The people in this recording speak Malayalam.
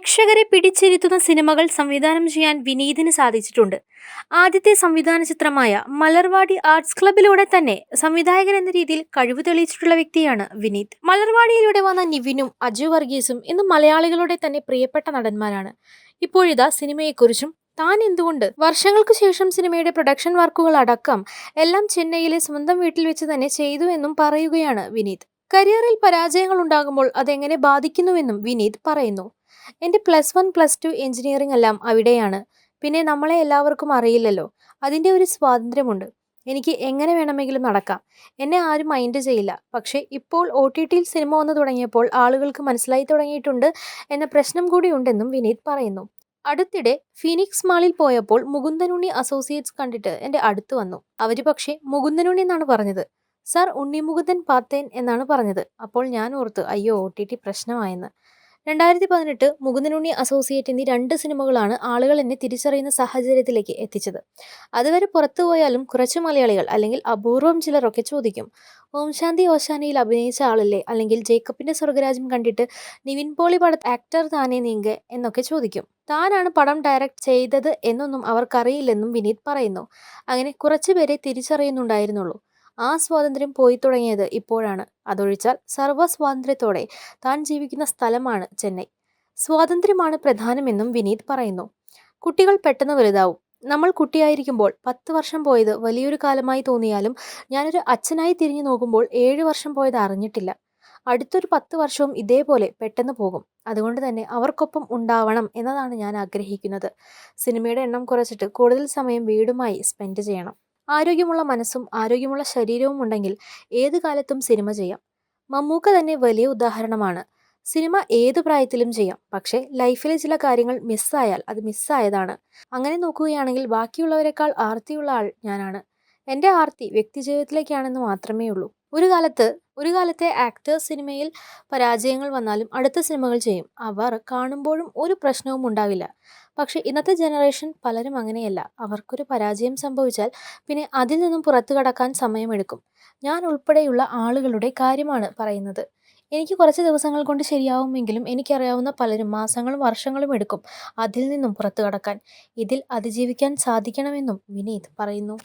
പ്രേക്ഷകരെ പിടിച്ചിരുത്തുന്ന സിനിമകൾ സംവിധാനം ചെയ്യാൻ വിനീതിന് സാധിച്ചിട്ടുണ്ട്. ആദ്യത്തെ സംവിധാന ചിത്രമായ മലർവാടി ആർട്സ് ക്ലബിലൂടെ തന്നെ സംവിധായകൻ എന്ന രീതിയിൽ കഴിവ് തെളിയിച്ചിട്ടുള്ള വ്യക്തിയാണ് വിനീത്. മലർവാടിയിലൂടെ വന്ന നിവിനും അജു വർഗീസും ഇന്ന് മലയാളികളുടെ തന്നെ പ്രിയപ്പെട്ട നടന്മാരാണ്. ഇപ്പോഴിതാ സിനിമയെക്കുറിച്ചും താൻ എന്തുകൊണ്ട് വർഷങ്ങൾക്ക് ശേഷം സിനിമയുടെ പ്രൊഡക്ഷൻ വർക്കുകൾ അടക്കം എല്ലാം ചെന്നൈയിലെ സ്വന്തം വീട്ടിൽ വെച്ച് തന്നെ ചെയ്തു എന്നും പറയുകയാണ് വിനീത്. കരിയറിൽ പരാജയങ്ങൾ ഉണ്ടാകുമ്പോൾ അതെങ്ങനെ ബാധിക്കുന്നുവെന്നും വിനീത് പറയുന്നു. എന്റെ plus one plus two engineering എല്ലാം അവിടെയാണ്. പിന്നെ നമ്മളെ എല്ലാവർക്കും അറിയില്ലല്ലോ. അതിന്റെ ഒരു സ്വാതന്ത്ര്യമുണ്ട്. എനിക്ക് എങ്ങനെ വേണമെങ്കിലും നടക്കാം. എന്നെ ആരും മൈൻഡ് ചെയ്യില്ല. പക്ഷേ ഇപ്പോൾ ഒ ടി ടിയിൽ സിനിമ വന്നു തുടങ്ങിയപ്പോൾ ആളുകൾക്ക് മനസ്സിലായി തുടങ്ങിയിട്ടുണ്ട് എന്ന പ്രശ്നം കൂടി ഉണ്ടെന്നും വിനീത് പറയുന്നു. അടുത്തിടെ ഫിനിക്സ് മാളിൽ പോയപ്പോൾ മുകുന്ദനുണ്ണി അസോസിയേറ്റ്സ് കണ്ടിട്ട് എന്റെ അടുത്ത് വന്നു. അവർ പക്ഷേ മുകുന്ദനുണ്ണി എന്നാണ് പറഞ്ഞത്. സാർ ഉണ്ണിമുകുന്ദൻ പാത്തേൻ എന്നാണ് പറഞ്ഞത്. അപ്പോൾ ഞാൻ ഓർത്ത് അയ്യോ ഒ ടി ടി പ്രശ്നമായെന്ന്. രണ്ടായിരത്തി പതിനെട്ട് മുകുന്ദനുണ്ണി അസോസിയേറ്റ് എന്നീ രണ്ട് സിനിമകളാണ് ആളുകൾ എന്നെ തിരിച്ചറിയുന്ന സാഹചര്യത്തിലേക്ക് എത്തിച്ചത്. അതുവരെ പുറത്തു പോയാലും കുറച്ച് മലയാളികൾ അല്ലെങ്കിൽ അപൂർവം ചിലരൊക്കെ ചോദിക്കും ഓം ശാന്തി ഓശാനയിൽ അഭിനയിച്ച ആളല്ലേ? അല്ലെങ്കിൽ ജേക്കബിന്റെ സ്വർഗരാജ്യം കണ്ടിട്ട് നിവിൻ പോളി പട ആക്ടർ താനേ നീങ്ക? എന്നൊക്കെ ചോദിക്കും. താനാണ് പടം ഡയറക്റ്റ് ചെയ്തത് എന്നൊന്നും അവർക്കറിയില്ലെന്നും വിനീത് പറയുന്നു. അങ്ങനെ കുറച്ചുപേരെ തിരിച്ചറിയുന്നുണ്ടായിരുന്നുള്ളൂ. ആ സ്വാതന്ത്ര്യം പോയി തുടങ്ങിയത് ഇപ്പോഴാണ്. അതൊഴിച്ചാൽ സർവ സ്വാതന്ത്ര്യത്തോടെ താൻ ജീവിക്കുന്ന സ്ഥലമാണ് ചെന്നൈ. സ്വാതന്ത്ര്യമാണ് പ്രധാനമെന്നും വിനീത് പറയുന്നു. കുട്ടികൾ പെട്ടെന്ന് വലുതാവും. നമ്മൾ കുട്ടിയായിരിക്കുമ്പോൾ പത്ത് വർഷം പോയത് വലിയൊരു കാലമായി തോന്നിയാലും ഞാനൊരു അച്ഛനായി തിരിഞ്ഞു നോക്കുമ്പോൾ ഏഴ് വർഷം പോയത് അറിഞ്ഞിട്ടില്ല. അടുത്തൊരു പത്ത് വർഷവും ഇതേപോലെ പെട്ടെന്ന് പോകും. അതുകൊണ്ട് തന്നെ അവർക്കൊപ്പം ഉണ്ടാവണം എന്നതാണ് ഞാൻ ആഗ്രഹിക്കുന്നത്. സിനിമയുടെ എണ്ണം കുറച്ചിട്ട് കൂടുതൽ സമയം വീടുമായി സ്പെൻഡ് ചെയ്യണം. ആരോഗ്യമുള്ള മനസ്സും ആരോഗ്യമുള്ള ശരീരവും ഉണ്ടെങ്കിൽ ഏത് കാലത്തും സിനിമ ചെയ്യാം. മമ്മൂക്ക തന്നെ വലിയ ഉദാഹരണമാണ്. സിനിമ ഏത് പ്രായത്തിലും ചെയ്യാം. പക്ഷേ ലൈഫിലെ ചില കാര്യങ്ങൾ മിസ്സായാൽ അത് മിസ്സായതാണ്. അങ്ങനെ നോക്കുകയാണെങ്കിൽ ബാക്കിയുള്ളവരെക്കാൾ ആർത്തിയുള്ള ആൾ ഞാനാണ്. എന്റെ ആർത്തി വ്യക്തിജീവിതത്തിലേക്കാണെന്ന് മാത്രമേ ഉള്ളൂ ഒരു കാലത്ത് ഒരു കാലത്തെ ആക്ടേഴ്സ് സിനിമയിൽ പരാജയങ്ങൾ വന്നാലും അടുത്ത സിനിമകൾ ചെയ്യും. അവർ കാണുമ്പോഴും ഒരു പ്രശ്നവും ഉണ്ടാവില്ല. പക്ഷേ ഇന്നത്തെ ജനറേഷൻ പലരും അങ്ങനെയല്ല. അവർക്കൊരു പരാജയം സംഭവിച്ചാൽ പിന്നെ അതിൽ നിന്നും പുറത്തു കടക്കാൻ സമയമെടുക്കും. ഞാൻ ഉൾപ്പെടെയുള്ള ആളുകളുടെ കാര്യമാണ് പറയുന്നത്. എനിക്ക് കുറച്ച് ദിവസങ്ങൾ കൊണ്ട് ശരിയാവുമെങ്കിലും എനിക്കറിയാവുന്ന പലരും മാസങ്ങളും വർഷങ്ങളും എടുക്കും അതിൽ നിന്നും പുറത്തു കടക്കാൻ. ഇതിൽ അതിജീവിക്കാൻ സാധിക്കണമെന്നും വിനീത് പറയുന്നു.